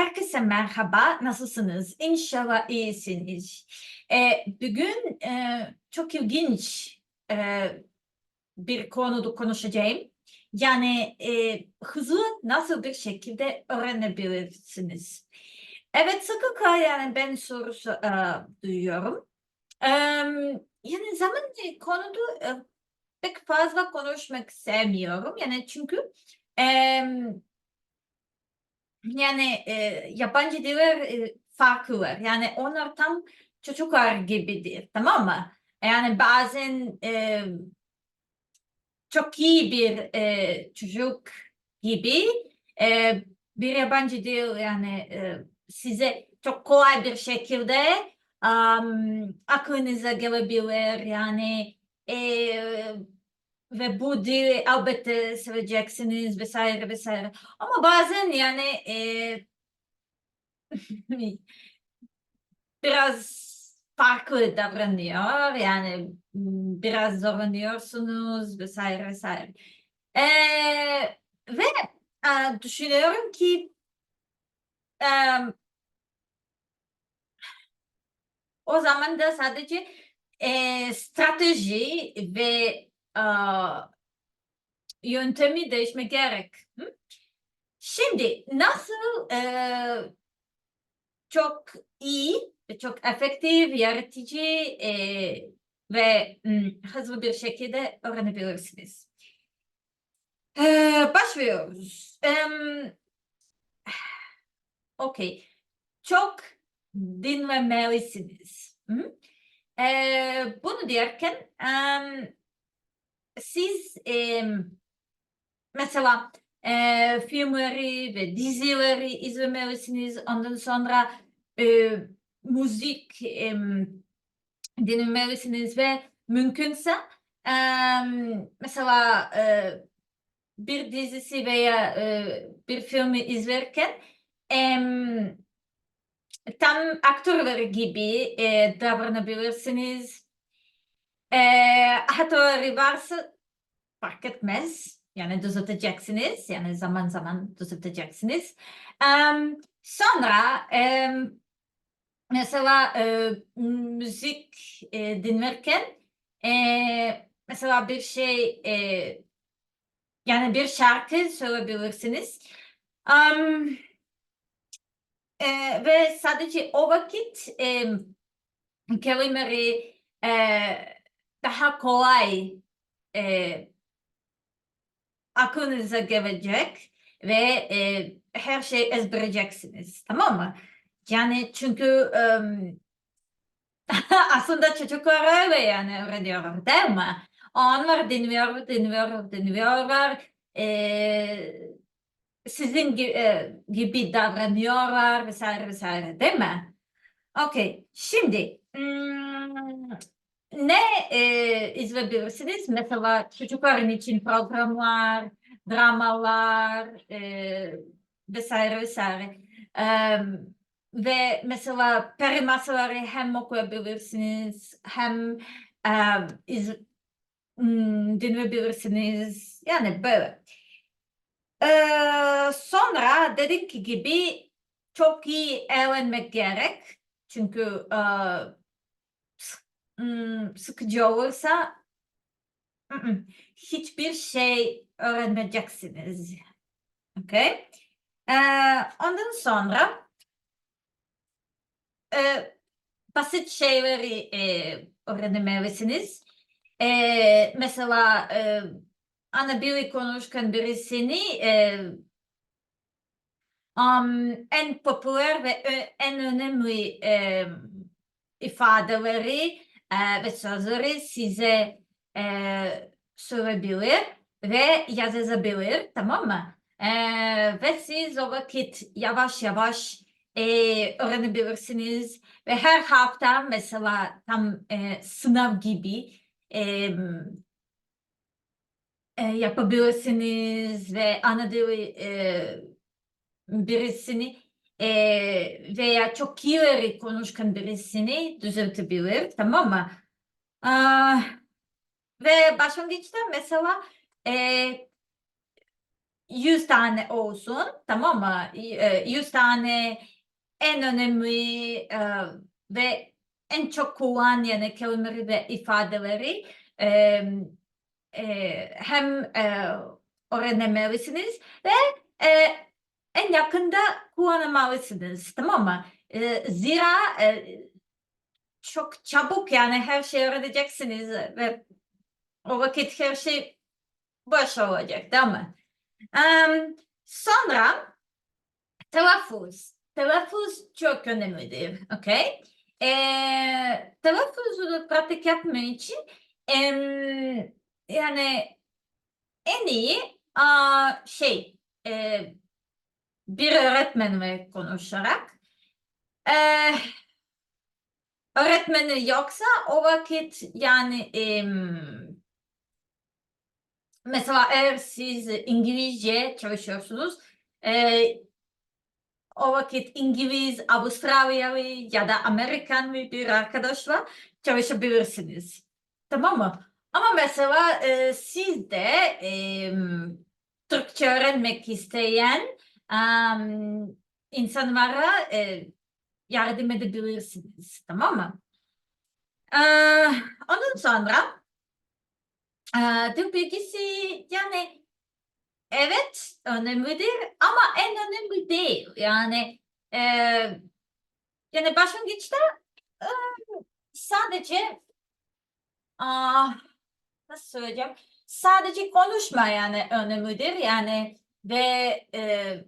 Herkese merhaba, nasılsınız? İnşallah iyisiniz. Ee, bugün e, çok ilginç e, bir konuda konuşacağım. Yani e, hızlı nasıl bir şekilde öğrenebilirsiniz? Evet, sıklıkla yani ben sorusu e, duyuyorum. E, yani zaman konuda e, pek fazla konuşmak sevmiyorum. Yani çünkü e, yani e, yabancı diller e, farklı var. Yani onlar tam çocuklar gibidir, tamam mı? Yani bazen e, çok iyi bir e, çocuk gibi e, bir yabancı dil yani e, size çok kolay bir şekilde um, aklınıza gelebilir. Yani e, ve bu dili elbette seveceksiniz vesaire vesaire. Ama bazen yani e, biraz farklı davranıyor. Yani biraz zorlanıyorsunuz vesaire vesaire. E, ve e, düşünüyorum ki e, o zaman da sadece e, strateji ve yöntemi değişmek gerek. Hı? Şimdi nasıl e, çok iyi çok efektif, yaratıcı e, ve m, hızlı bir şekilde öğrenebilirsiniz. E, başlıyoruz. Um, Okey. Çok dinlemelisiniz. Hı? E, bunu derken em, siz em, mesela e, filmleri ve dizileri izlemelisiniz. Ondan sonra e, müzik em, dinlemelisiniz ve mümkünse em, mesela e, bir dizisi veya e, bir filmi izlerken em, tam aktörleri gibi e, davranabilirsiniz. E, hataları varsa fark etmez. Yani düzelteceksiniz. Yani zaman zaman düzelteceksiniz. Em, sonra em, mesela e, müzik e, dinlerken e, mesela bir şey e, yani bir şarkı söyleyebilirsiniz. Em, e, ve sadece o vakit e, kelimeleri e, daha kolay e, aklınıza gelecek ve e, her şeyi ezbereceksiniz. Tamam mı? Yani çünkü em, aslında çocuklar öyle yani öğreniyorlar değil mi? Onlar dinliyor, dinliyor, dinliyorlar. E, sizin gibi, e, gibi davranıyorlar vesaire vesaire değil mi? Okey. Şimdi ne e, izleyebilirsiniz? Mesela çocukların için programlar, dramalar e, vesaire vesaire. Em, ve mesela peri masalları hem okuyabilirsiniz hem em, iz, hmm, dinleyebilirsiniz. Yani böyle. Ee, sonra dedik gibi çok iyi eğlenmek gerek. Çünkü e, sıkıcı olursa hiçbir şey öğrenmeyeceksiniz. Okay? Ee, ondan sonra e, basit şeyleri e, öğrenmelisiniz. E, mesela e, ana biri konuşurken birisini e, um, en popüler ve en önemli ifadeleri e, ve sözleri size e, söyleyebilir ve yazabilir, tamam mı? E, ve siz o vakit yavaş yavaş e, öğrenebilirsiniz ve her hafta mesela tam e, sınav gibi e, e, yapabilirsiniz ve ana dili e, birisini e, veya çok ileri konuşkan birisini düzeltebilir, tamam mı? Aa, ve başlangıçta mesela e, 100 tane olsun tamam mı? Y- e, 100 tane en önemli e, ve en çok kullanılan kelimeleri ve ifadeleri e, e, hem e, öğrenmelisiniz ve e, en yakında kullanmalısınız tamam mı? E, zira e, çok çabuk yani her şeyi öğreneceksiniz ve o vakit her şey boş olacak değil mi? Em, sonra telaffuz. Telaffuz çok önemlidir. Okay? Ee, telaffuzu pratik yapmak için em, yani en iyi aa, şey e, bir öğretmenle konuşarak e, öğretmeni yoksa o vakit yani em, mesela eğer siz İngilizce çalışıyorsunuz e, o vakit İngiliz, Avustralyalı ya da Amerikan bir arkadaşla çalışabilirsiniz. Tamam mı? Ama mesela e, siz de e, Türkçe öğrenmek isteyen em, insanlara e, yardım edebilirsiniz. Tamam mı? Ee, ondan sonra e, dil bilgisi yani evet önemlidir ama en önemli değil. Yani e, yani başlangıçta e, sadece ah, nasıl söyleyeceğim? Sadece konuşma yani önemlidir. Yani ve e,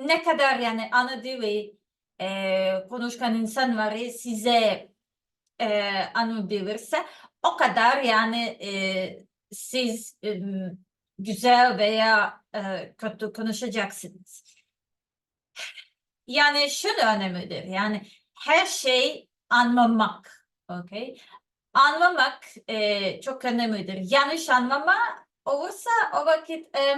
ne kadar yani ana dili e, konuşkan insan var ya size e, anlayabilirse o kadar yani e, siz e, güzel veya e, kötü konuşacaksınız. Yani şu da önemlidir. Yani her şey anlamak. Okay? Anlamak e, çok önemlidir. Yanlış anlama olursa o vakit e,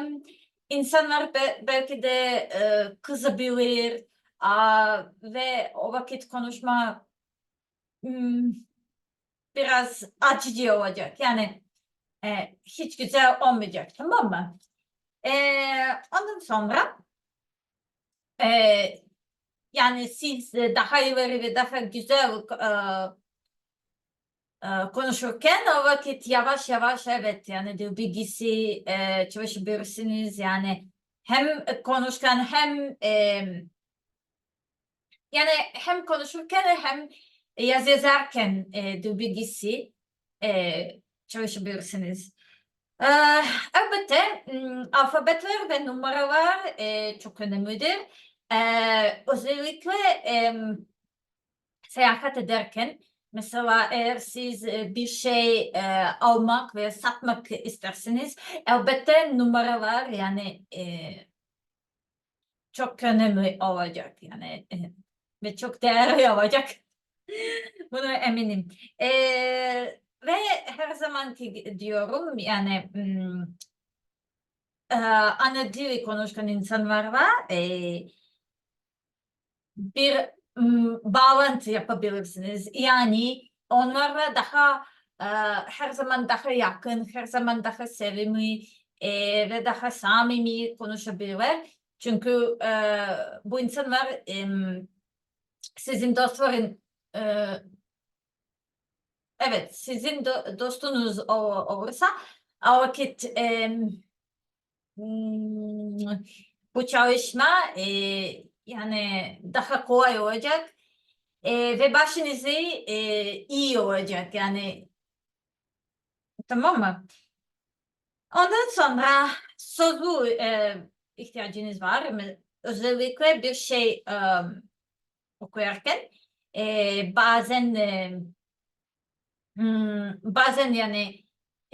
insanlar be- belki de e, kızabilir aa, ve o vakit konuşma hmm, biraz acıcı olacak. Yani e, hiç güzel olmayacak tamam mı? E, ondan sonra e, yani siz daha ileri ve daha güzel e, konuşurken o vakit yavaş yavaş evet yani dil bilgisi e, çalışabilirsiniz yani hem konuşkan hem e, yani hem konuşurken hem yaz yazarken e, dil bilgisi e, çalışabilirsiniz. E, elbette alfabetler ve numaralar e, çok önemlidir. E, özellikle e, seyahat ederken mesela eğer siz e, bir şey e, almak ve satmak isterseniz elbette numaralar yani e, çok önemli olacak yani e, ve çok değerli olacak. Buna eminim. E, ve her zamanki diyorum yani hmm, e, ana dili konuşan insanlar var. E, bir bağlantı yapabilirsiniz. Yani onlarla daha e, her zaman daha yakın, her zaman daha sevimli e, ve daha samimi konuşabilirler. Çünkü e, bu insanlar em, sizin dostların e, evet sizin do- dostunuz ol- olursa o vakit hmm, bu çalışma e, yani daha kolay olacak e, ve başınızı e, iyi olacak yani tamam mı? Ondan sonra sözlü e, ihtiyacınız var mı? Özellikle bir şey e, okuyarken e, bazen e, hmm, bazen yani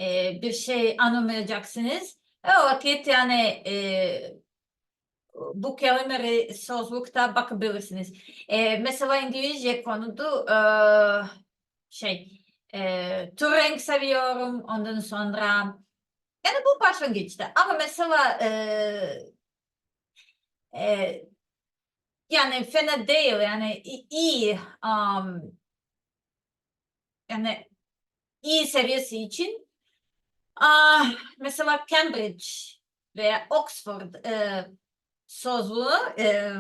e, bir şey anlamayacaksınız. O vakit yani e, bu kelimeleri sözlükte bakabilirsiniz. E, mesela İngilizce konuda e, şey e, Turing seviyorum ondan sonra yani bu başlangıçta ama mesela e, e, yani fena değil yani iyi um, yani iyi seviyesi için ah, mesela Cambridge ve Oxford e, sözlüğü e,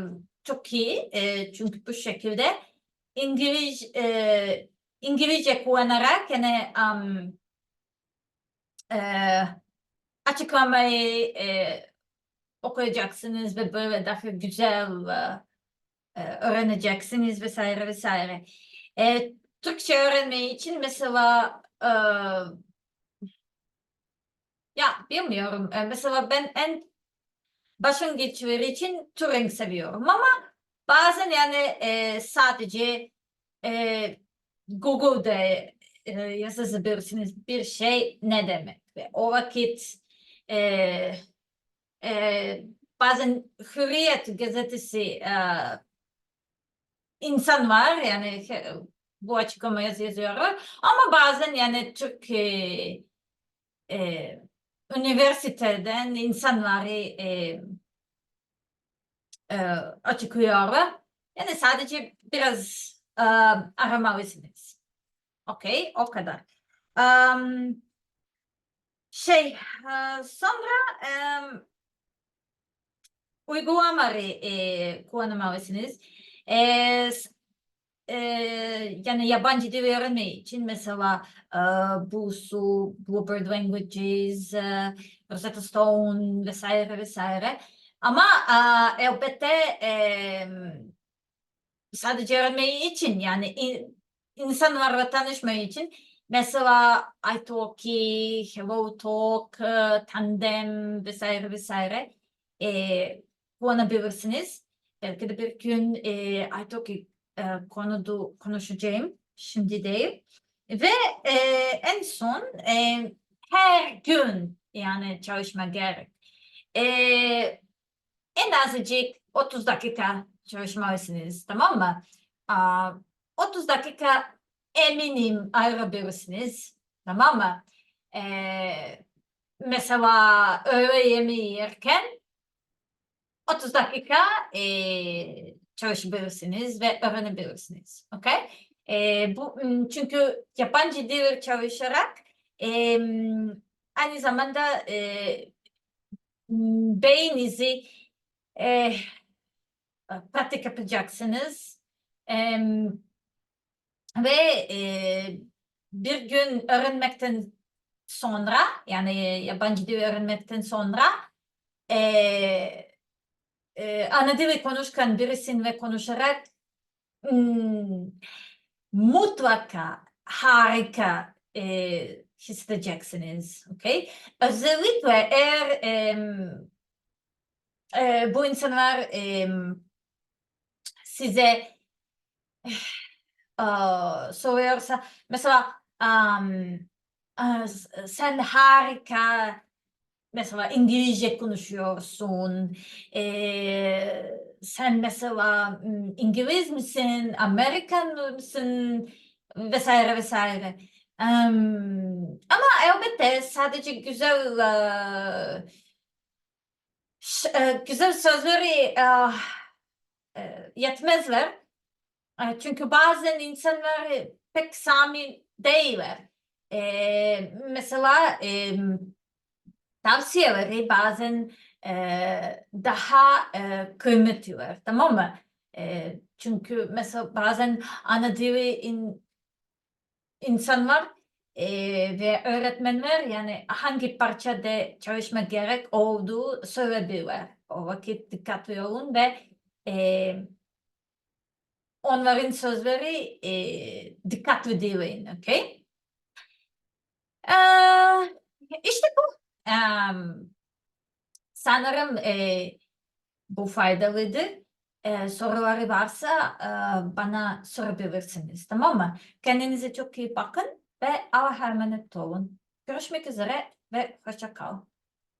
çok iyi. E, çünkü bu şekilde İngiliz, e, İngilizce kullanarak yani am, e, açıklamayı e, okuyacaksınız ve böyle daha güzel e, e, öğreneceksiniz vesaire vesaire. E, Türkçe öğrenmeyi için mesela e, ya bilmiyorum. E, mesela ben en başlangıçları için Turing seviyorum ama bazen yani e, sadece e, Google'da e, yazabilirsiniz bir şey ne demek? Ve o vakit e, e, bazen Hürriyet gazetesi e, insan var yani bu açıklamayı yazıyor. Ama bazen yani Türk e, e, üniversiteden insanları e, e, açıklıyor. Yani sadece biraz e, aramalısınız. Okey, o kadar. Um, şey, e, sonra e, uygulamaları e, kullanmalısınız. E, e, yani yabancı dil öğrenmek için mesela e, Busuu, Bluebird Languages, e, Rosetta Stone vesaire vesaire. Ama e, elbette e, sadece öğrenmeyi için yani in- insanlarla tanışmayı için mesela italki, HelloTalk, e, Tandem vesaire vesaire e, kullanabilirsiniz. Belki de bir gün e, italki e, konuda konuşacağım. Şimdi değil. Ve e, en son e, her gün yani çalışma gerek. E, en azıcık 30 dakika çalışmalısınız tamam mı? Aa, 30 dakika eminim ayırabilirsiniz tamam mı? Ee, mesela öğle yemeği yerken 30 dakika e, çalışabilirsiniz ve öğrenebilirsiniz. Okay? E, bu çünkü yabancı dil çalışarak e, aynı zamanda e, beyninizi e, pratik yapacaksınız. E, ve e, bir gün öğrenmekten sonra yani yabancı dil öğrenmekten sonra e, e, ana dili konuşkan birisin ve konuşarak hmm, mutlaka harika e, hissedeceksiniz. Okay? Özellikle eğer em, e, bu insanlar em, size Aa, soruyorsa mesela s- sen harika mesela İngilizce konuşuyorsun. Ee, sen mesela İngiliz misin Amerikan mısın? Vesaire vesaire. Em, ama elbette sadece güzel ş- e, güzel sözleri ah, e, yetmezler. E, Çünkü bazen insanlar pek samimi değiller. E, mesela e, tavsiyeleri bazen e, daha e, kıymetliler, tamam mı? E, çünkü mesela bazen ana dili in, insanlar e, ve öğretmenler yani hangi parçada çalışma gerek olduğu söyleyebilirler. O vakit dikkatli olun ve e, onların sözleri e, dikkatli dinleyin, okay? Ee, işte bu. Em, sanırım e, bu faydalıydı. E, soruları varsa e, bana sorabilirsiniz, tamam mı? Kendinize çok iyi bakın ve Allah'a emanet olun. Görüşmek üzere ve hoşça kal.